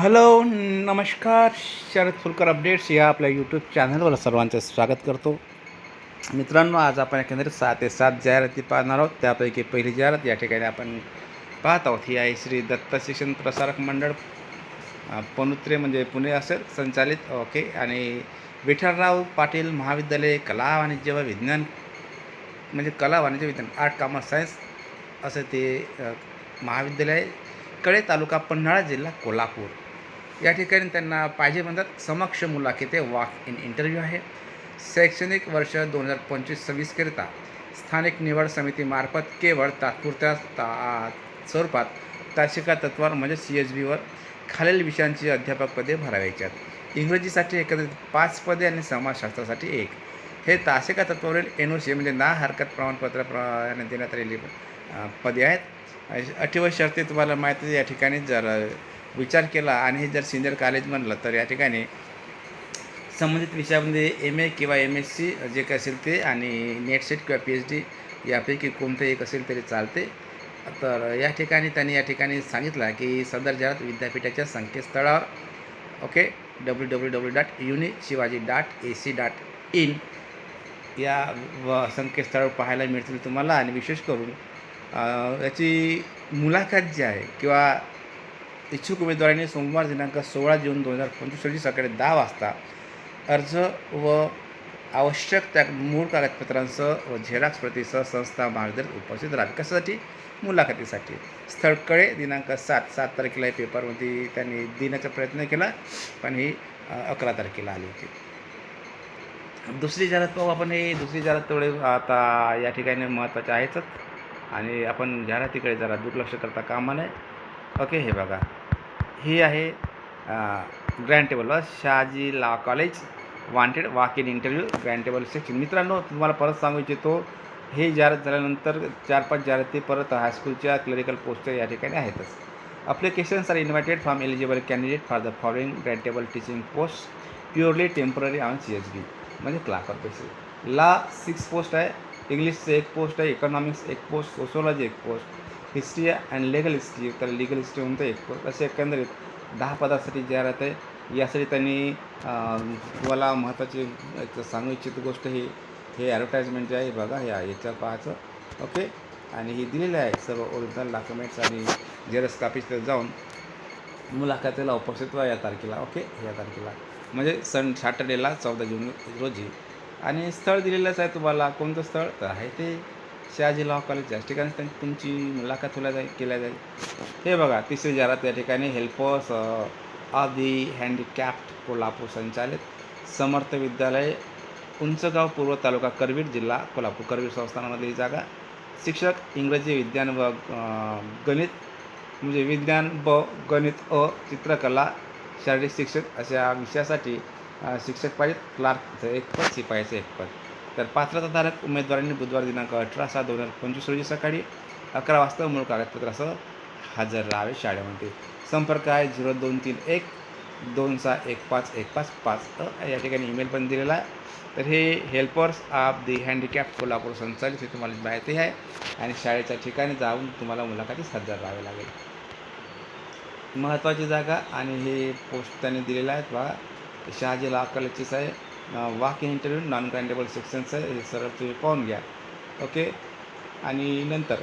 Hello नमस्कार. Sharad Phulkar updates या आपल्या यूट्यूब चॅनलवर सर्वांचं स्वागत करतो. मित्रांनो आज आपण एकंदरीत सहा ते सात जाहिराती पाहणार आहोत. त्यापैकी पहिली जाहिरात या ठिकाणी आपण पाहत आहोत. ही आहे श्री दत्त शिक्षण प्रसारक मंडळ. पनुत्रे म्हणजे पुणे असेल संचालित ओके. आणि विठ्ठलराव पाटील महाविद्यालय कला वाणिज्य व विज्ञान म्हणजे कला वाणिज्य विज्ञान आर्ट कॉमर्स सायन्स असं ते महाविद्यालय आहे. कळे तालुका पन्हाळा जिल्हा कोल्हापूर. या ठिकाणी त्यांना पाहिजे म्हणतात समक्ष मुलाखती वाक इन इंटरव्ह्यू आहे. शैक्षणिक वर्ष दोन हजार पंचवीस सव्वीसकरिता स्थानिक निवड समितीमार्फत केवळ तात्पुरत्या ता स्वरूपात तासिका तत्वावर म्हणजे सी एच बीवर खालील विषयांची अध्यापकपदे भरावायची आहेत. इंग्रजीसाठी एकत्रित पाच पदे आणि समाजशास्त्रासाठी एक. हे तासिका तत्वावरील एन ओ सी म्हणजे ना हरकत प्रमाणपत्र प्र देण्यात आलेली पदे आहेत. अटीव शर्ती तुम्हाला माहिती या ठिकाणी जर विचार केला आणि हे जर सिनियर कॉलेज म्हणलं तर या ठिकाणी संबंधित विषयामध्ये एम ए किंवा एम एस सी जे काय असेल ते आणि नेट सेट किंवा पी एच डी यापैकी कोणतं एक असेल तरी चालते. तर या ठिकाणी त्यांनी या ठिकाणी सांगितलं की सदर जगात विद्यापीठाच्या संकेतस्थळावर okay W W W dot uni Shivaji dot A C dot in या व संकेतस्थळावर पाहायला मिळतील तुम्हाला आणि विशेष करून याची मुलाखत जी आहे किंवा इच्छुक उमेदवारांनी सोमवार दिनांक सोळा जून दोन हजार पंचवीस रोजी सकाळी दहा वाजता अर्ज व आवश्यक त्या मूळ कागदपत्रांसह व झेरॉक्स प्रतीसह संस्था महाविद्यालयात उपस्थित राहावी. कशासाठी? मुलाखतीसाठी. स्थळकडे दिनांक सात सात तारखेला हे पेपरमध्ये त्यांनी देण्याचा प्रयत्न केला पण ही अकरा तारखेला आली होती. दुसरी जाहिरात पाहू आपण हे. दुसरी जाहिरात तेवढे आता या ठिकाणी महत्त्वाचे आहेतच. आणि आपण जाहिरातीकडे जरा दुर्लक्ष करता कामा नये. ओके हे बघा. ही आहे ग्रँड टेबलवर Shahaji law college wanted walk in interview grand table section मित्रांनो तुम्हाला परत सांगू इच्छितो हे जाहिरात झाल्यानंतर चार पाच जाहिराती परत हायस्कूलच्या क्लरिकल पोस्ट या ठिकाणी आहेतच. Applications are invited from eligible candidate for the following grand table teaching post purely temporary on C H B म्हणजे क्लार्क बेसिस ला सिक्स पोस्ट आहे इंग्लिशचं एक पोस्ट आहे इकॉनॉमिक्स एक पोस्ट सोशोलॉजी एक post history and legal history तर legal history म्हणतो एक. पोस्ट असे एकंदरीत दहा पदासाठी जाहिरात आहे यासाठी त्यांनी तुम्हाला महत्त्वाची एक सांगू इच्छित गोष्ट ही हे ॲडव्हर्टाईजमेंट जे आहे बघा ह्या आहे पाहायचं. ओके आणि ही दिलेलं आहे सर्व ओरिजिनल डॉक्युमेंट्स आणि जेरस कापीस जाऊन मुलाखतीला उपस्थित व्हा या तारखेला. ओके या तारखेला. म्हणजे सन सॅटर्डेला चौदा जून रोजी. आणि स्थळ दिलेलंच आहे तुम्हाला. कोणतं स्थळ? तर आहे ते शहाजी लॉ कॉलेज या ठिकाणी त्यांची तुमची मुलाखत होल्या जाईल केल्या जाईल. हे बघा तिसरी जाहिरात या ठिकाणी हेल्पर्स ऑफ दी कोल्हापूर संचालित समर्थ विद्यालय उंचगाव पूर्व तालुका करवीर जिल्हा कोल्हापूर. करवीर संस्थानामध्ये ही जागा. शिक्षक इंग्रजी विज्ञान व गणित म्हणजे विज्ञान ब गणित अ चित्रकला शारीरिक शिक्षक अशा विषयासाठी शिक्षक पाहिजेत. क्लार्क एक पद शिपायाचं एक पद. तर पात्रताधारक उमेदवारांनी बुधवार दिनांक अठरा सहा दोन हजार पंचवीस रोजी सकाळी अकरा वाजता मूळ कागदपत्रासह हजर राहावे शाळेमध्ये. संपर्क आहे झिरो दोन तीन एक दोन सहा एक पाच एक पाच पाच या ठिकाणी ईमेल पण दिलेला आहे. तर हे helpers of the handicap Kolhapur संचालित हे तुम्हाला माहिती आहे. आणि शाळेच्या ठिकाणी जाऊन तुम्हाला मुलाखतीस हजर राहावे लागेल. महत्त्वाची जागा आणि हे पोस्ट त्यांनी दिलेलं आहे. बघा शहाजी लॉ आहे. Walk in interview non grantable सेक्शनचं आहे हे सरळ तुम्ही पाहून घ्या. ओके आणि नंतर.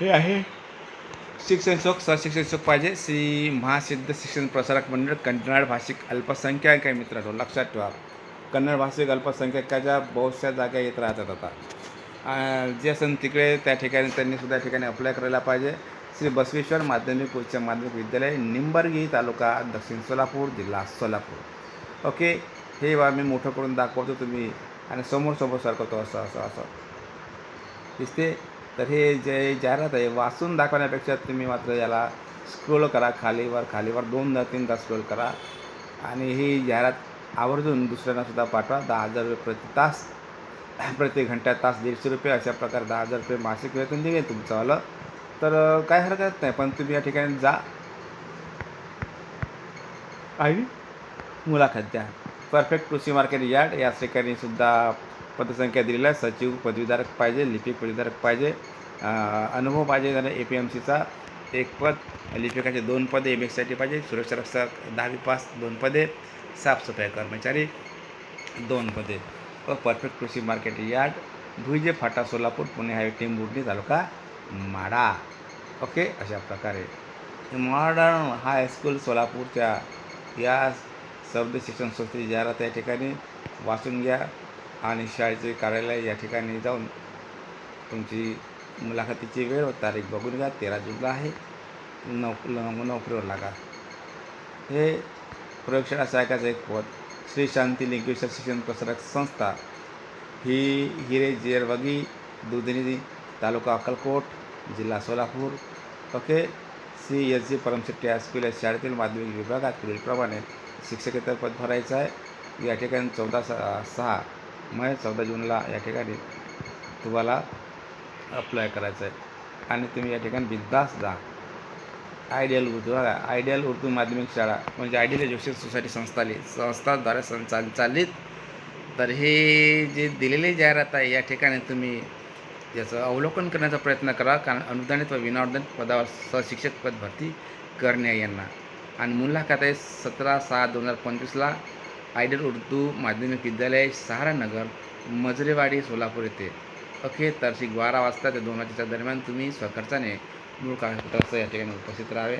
हे आहे शिक्षण शोक सहशिक्षण शोक पाहिजे. श्री महासिद्ध शिक्षण प्रसारक मंडळ कन्नड भाषिक अल्पसंख्याक आहे मित्रांनो. लक्षात ठेवा. कन्नड भाषिक अल्पसंख्याकाच्या बहुतशा जागा येत राहतात आता. जे असेल तिकडे त्या ठिकाणी त्यांनी सुद्धा त्या ठिकाणी अप्लाय करायला पाहिजे. श्री बसवेश्वर माध्यमिक उच्च माध्यमिक विद्यालय निंबर्गी तालुका दक्षिण सोलापूर जिल्हा सोलापूर. ओके हे बा मी मोठं करून दाखवतो तुम्ही. आणि समोर समोर सरकवतो असं असं असं. दिसते? तर हे जे जाहिरात आहे वाचून दाखवण्यापेक्षा तुम्ही मात्र याला स्क्रोल करा खालीवर खालीवर दोनदा तीनदा स्क्रोल करा. आणि ही जाहिरात आवर्जून दुसऱ्यांनासुद्धा पाठवा. दहा हजार रुपये प्रति तास प्रति घंटा तास दीडशे रुपये अशा प्रकारे दहा हजार रुपये मासिक वेतन दिले तुमचं आलं. तर काय हरकत नाही पण तुम्ही या ठिकाणी जा. आणि मुलाखत द्या. परफेक्ट कृषी मार्केट यार्ड. या ठिकाणी सुद्धा पदसंख्या दिलेल्या आहे. सचिव पदवीधारक पाहिजे लिपिक पदवीधारक पाहिजे. अनुभव पाहिजे त्याने ए पी एम सीचा एक पद लिपिकाचे दोन पदे एम एससाठी पाहिजे. सुरक्षा रक्षक दहावी पास दोन पदे. साफसफाई कर्मचारी दोन पदे. व परफेक्ट कृषी मार्केट यार्ड. भुईजे फाटा सोलापूर पुणे हायवे टेंभुर्णी तालुका माडा ओके अशा प्रकारे. मॉडर्न हायस्कूल सोलापूरच्या या सर्व शिक्षण संस्थेची जाहिरात या ठिकाणी वाचून घ्या आणि शाळेचे कार्यालय या ठिकाणी जाऊन तुमची मुलाखतीची वेळ व तारीख बघून घ्या. तेरा जूनला आहे. नोक नोक- नोकरीवर लागा. हे प्रयोगशाळा सहायकाचं एक पद. श्री शांती लिंगेश्वर शिक्षण प्रसारक संस्था. ही हिरे जेरवगी दुधनी तालुका अक्कलकोट जिल्हा Solapur. Okay. C S G Paramshetti high school या शाळेतील माध्यमिक विभागात पुढीलप्रमाणे शिक्षकेतर पद भरायचं आहे. या ठिकाणी चौदा स सहा मे चौदा जूनला या ठिकाणी तुम्हाला अप्लाय करायचं आहे. आणि तुम्ही या ठिकाणी बिंदास जा. आयडियल उर्दू आयडियल उर्दू माध्यमिक शाळा म्हणजे आयडियल एज्युकेशन सोसायटी संस्थाली संस्थाद्वारे संचालित. तर हे जे दिलेली जाहिरात आहे या ठिकाणी तुम्ही याचं अवलोकन करण्याचा प्रयत्न करा. कारण अनुदानित व विनाअनुदानित पदावर सहशिक्षक पद भरती करणे यांना. आणि मुलाखत आहे सतरा सहा दोन हजार पंचवीसला. आयडियल उर्दू माध्यमिक विद्यालय सहारानगर मजरेवाडी सोलापूर येथे. अखेर तार्किक बारा वाजता ते दोन वाजेच्या दरम्यान तुम्ही स्वखर्चाने मूळ कागदपत्रासह या ठिकाणी उपस्थित राहावे.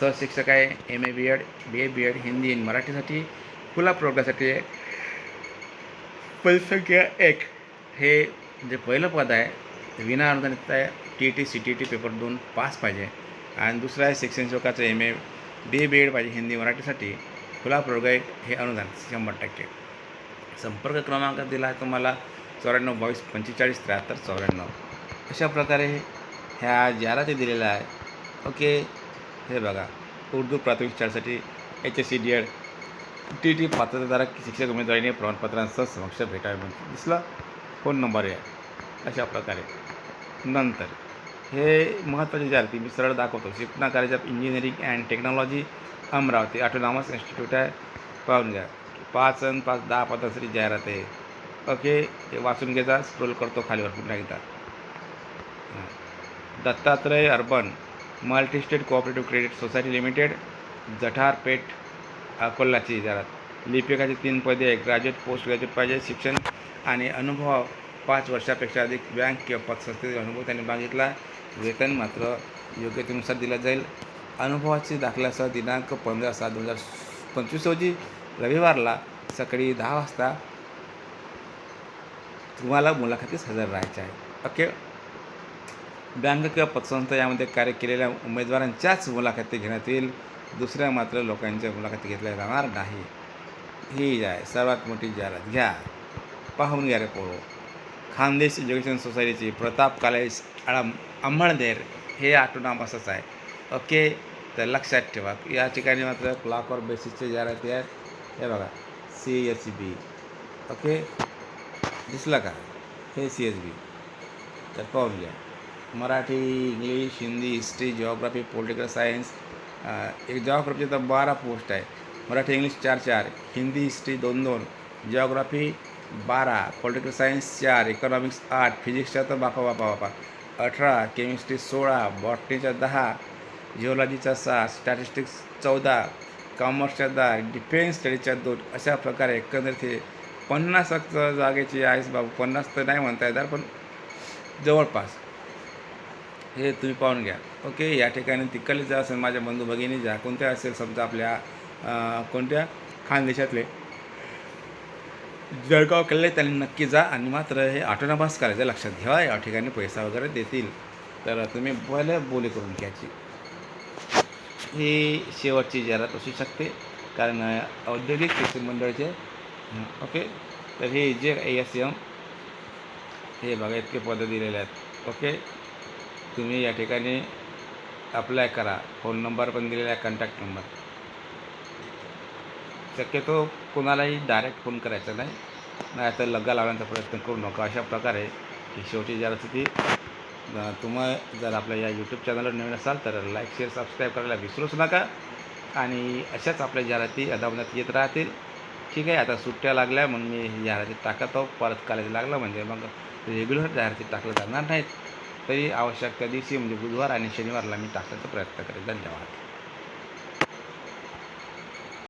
सहशिक्षक आहे M A B Ed B A B Ed Hindi आणि मराठीसाठी. खुला प्रोग्रासाठी पदसंख्या एक. हे जे पहिलं पद आहे विना अनुदानित आहे. T T C T T paper दोन पास पाहिजे. आणि दुसरं आहे शिक्षण शोकाचं M A B B Ed पाहिजे हिंदी मराठीसाठी खुला प्रोगाईट हे अनुदान शंभर टक्के. संपर्क क्रमांक दिला आहे तुम्हाला चौऱ्याण्णव बावीस पंचेचाळीस त्र्याहत्तर चौऱ्याण्णव. अशा प्रकारे ह्या जाहिराती दिलेल्या आहे ओके हे बघा उर्दू प्राथमिक शाळेसाठी H S C D Ed T T पात्रताधारक शिक्षक उमेदवारीने प्रमाणपत्रांसह समक्ष भेटावे म्हणजे दिसलं. फोन नंबर आहे. अशा प्रकारे. नंतर. हे महत्त्वाची जाहिराती मी सरळ दाखवतो. Shipna college of engineering and technology Amravati. Autonomous institute आहे. पाहून घ्या. पाच आणि पाच दहा पदासाठी जाहिरात आहे. ओके हे वाचून घेता स्क्रोल करतो खालीवर पुन्हा एकदा. Dattatray urban multi state cooperative credit society limited Jatharpeth अकोलाची जाहिरात. लिपिकाची तीन पदे आहे ग्रॅज्युएट पोस्ट ग्रॅज्युएट पाहिजे. शिक्षण आणि अनुभव पाच वर्षापेक्षा अधिक बँक किंवा पतसंस्थेचा अनुभव त्यांनी मागितला. वेतन मात्र योग्यतेनुसार दिलं जाईल. अनुभवाची दाखल्यासह दिनांक पंधरा सात दोन हजार पंचवीस रोजी रविवारला सकाळी दहा वाजता तुम्हाला मुलाखतीस हजर राहायचे आहे. ओके? बँक किंवा पतसंस्था यामध्ये कार्य केलेल्या उमेदवारांच्याच मुलाखती घेण्यात येईल. दुसऱ्या मात्र लोकांच्या मुलाखती घेतल्या जाणार नाही. ही आहे सर्वात मोठी जाहिरात. घ्या. पाहून घ्या रे पोळो खानदेश एज्युकेशन सोसायटीची प्रताप कॉलेज आळम अंमळनेर हे ऑटोनॉमसच आहे. ओके तर लक्षात ठेवा या ठिकाणी मात्र क्लॉकवर बेसिसचे जाहिराती आहेत हे बघा सी एस बी ओके दिसलं का? हे सी एस बी तर पाहून घ्या. Marathi English Hindi history geography political science एक जॉग्राफीचे तर बारा पोस्ट आहे. मराठी इंग्लिश चार चार हिंदी हिस्ट्री दोन दोन जिओग्राफी बारा पॉलिटिकल सायन्स चार इकॉनॉमिक्स आठ फिजिक्सच्या तर बापा बापा बापा. अठरा केमिस्ट्री सोळा बॉटनीच्या दहा जिओलॉजीच्या सहा स्टॅटिस्टिक्स चौदा कॉमर्सच्या दहा डिफेन्स स्टडीजच्या दोन अशा प्रकारे एकंदरीत हे पन्नास जागेची आहेस बाबू. पन्नास तर नाही म्हणता येणार पण जवळपास. हे तुम्ही पाहून घ्या. ओके या ठिकाणी तिकडले जर असेल माझ्या बंधू भगिनी जा कोणत्या असेल समजा आपल्या कोणत्या खानदेशातले जळगाव किल्ले त्यांनी नक्की जा आणि मात्र हे ऑटोनॉमस करायचं लक्षात घ्या. या ठिकाणी पैसा वगैरे देतील. तर तुम्ही भले बोली करून घ्यायची. ही शेवटची जाहिरात असू शकते. कारण औद्योगिक शिक्षण मंडळाचे ओके? तर हे जे ए एस एम हे बघा इतके पदं दिलेले आहेत. ओके? तुम्ही या ठिकाणी अप्लाय करा. फोन नंबर पण दिलेला आहे कॉन्टॅक्ट नंबर शक्यतो कोणालाही डायरेक्ट फोन करायचा नाही. नाही तर लग्गा लावण्याचा प्रयत्न करू नका. अशा प्रकारे की शेवटी जाहिरात ती तुम्हा जर आपल्या या यूट्यूब चॅनलवर नवीन असाल तर लाईक शेअर सबस्क्राईब करायला विसरूच नका. आणि अशाच आपल्या जाहिराती अदावण्यात येत राहतील ठीक आहे. आता सुट्ट्या लागल्या म्हणून मी जाहिराती टाकत आहो परत कालेज लागलं म्हणजे मग रेग्युलर जाहिराती टाकल्या जाणार नाहीत. तरी आवश्यक त्या दिवशी म्हणजे बुधवार आणि शनिवारला मी टाकण्याचा प्रयत्न करेल धन्यवाद.